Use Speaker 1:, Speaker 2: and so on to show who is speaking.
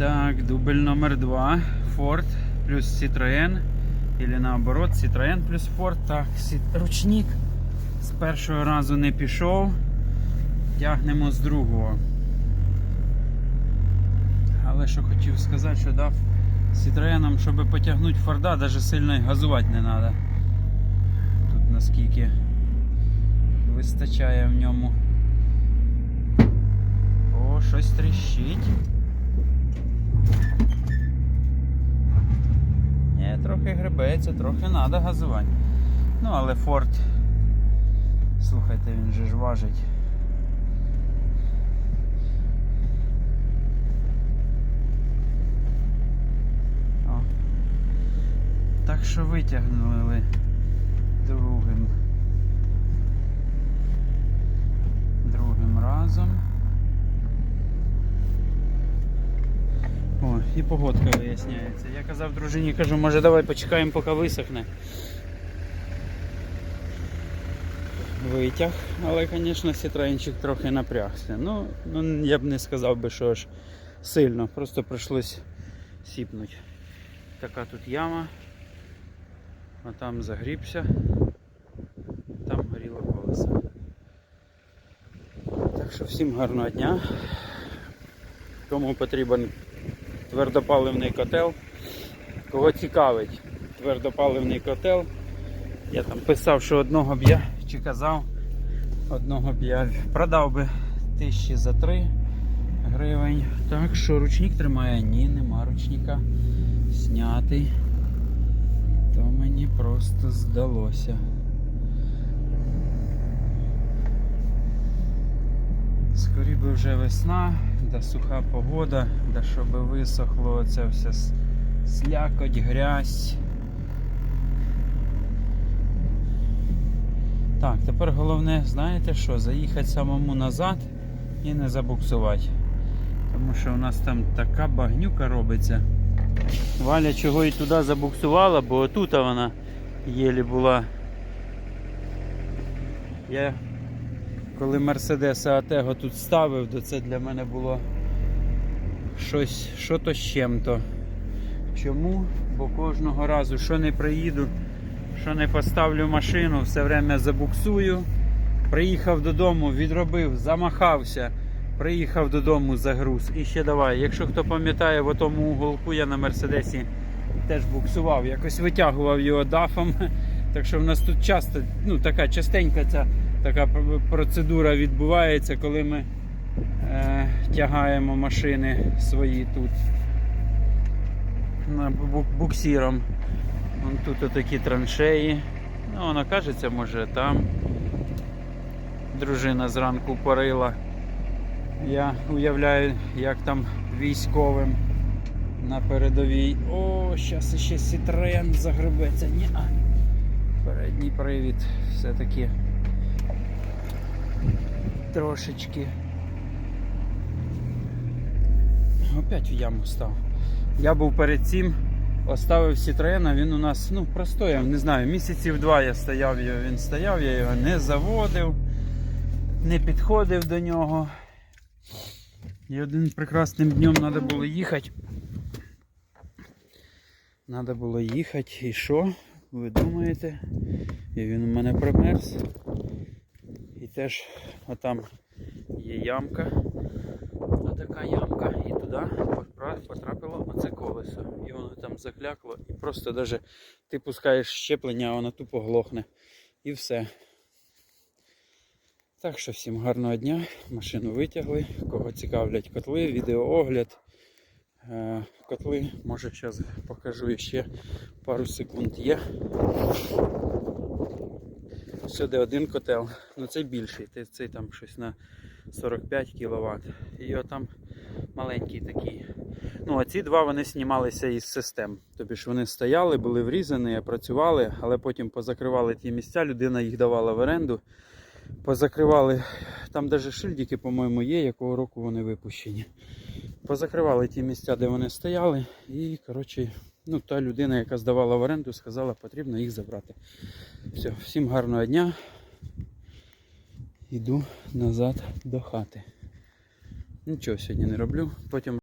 Speaker 1: Так, дубль номер два. Ford плюс Citroën. Или наоборот, Citroën плюс Ford. Так, ручник з першого разу не пішов. Тягнемо з другого. Але що хотів сказати, що дав Citroën, щоб потягнути Форда, навіть сильно газувати не треба. Тут наскільки вистачає в ньому. О, щось тріщить. Ні, трохи гребеться, трохи треба газувати. Ну, але Форд. Слухайте, він же ж важить. О. Так що витягнули другим. Другим разом. О, і погодка виясняється. Я казав дружині, кажу, може давай почекаємо, поки висохне. Витяг, але, звісно, сітраїнчик трохи напрягся. Ну, ну, я б не сказав би, що аж сильно, просто прийшлось сіпнути. Така тут яма, а там загрібся, там горіло колесо. Так що всім гарного дня. Кому потрібен твердопаливний котел. Кого цікавить твердопаливний котел. Я там писав, що одного б я чи казав, одного б я продав би тисячі за три гривень. Так що ручник тримає? Ні, нема ручника. Снятий. То мені просто здалося. Скорі би вже весна, да суха погода, да щоб висохло оце все слякоть, грязь. Так, тепер головне, знаєте що, заїхати самому назад і не забуксувати. Тому що у нас там така багнюка робиться. Валя чого і туди забуксувала, бо отут вона єлі була. Я коли Мерседеса Атего тут ставив, то це для мене було щось, що то з чим-то. Чому? Бо кожного разу, що не приїду, що не поставлю машину, все время забуксую. Приїхав додому, відробив, замахався, приїхав додому, загруз. І ще давай. Якщо хто пам'ятає, в тому уголку я на Мерседесі теж буксував, якось витягував його дафом. Так що в нас тут часто, ну така частенька ця така процедура відбувається, коли ми е, тягаємо машини свої тут на буксіром. Вон тут отакі траншеї. Ну, воно кажеться, може там. Дружина зранку порила. Я уявляю, як там військовим на передовій. О, зараз ще Citroen загребеться. Ні, а. Передній привід все-таки трошечки. Опять в яму став. Я був перед цим, оставив Citroen, він у нас ну, простояв, не знаю, місяців два я стояв, його, він стояв, я його не заводив, не підходив до нього. І один прекрасним днем треба було їхати. Треба було їхати. І що? Ви думаєте? І він у мене промерз. Теж отам є ямка. Отака ямка. І туди потрапило оце колесо. І воно там заклякло. І просто даже ти пускаєш щеплення, а воно тупо глохне. І все. Так що всім гарного дня. Машину витягли. Кого цікавлять котли, відеоогляд. Е, Котли, може зараз покажу ще пару секунд є. Сюди один котел, ну цей більший, цей там щось на 45 кВт. І отам маленький такий. Ну, а ці два вони знімалися із систем. Тобі ж вони стояли, були врізані, працювали, але потім позакривали ті місця, людина їх давала в оренду. Позакривали, там навіть шильдики, по-моєму, є, якого року вони випущені. Позакривали ті місця, де вони стояли, і, коротше, ну, та людина, яка здавала в оренду, сказала, потрібно їх забрати. Все, всім гарного дня. Іду назад до хати. Нічого сьогодні не роблю. Потім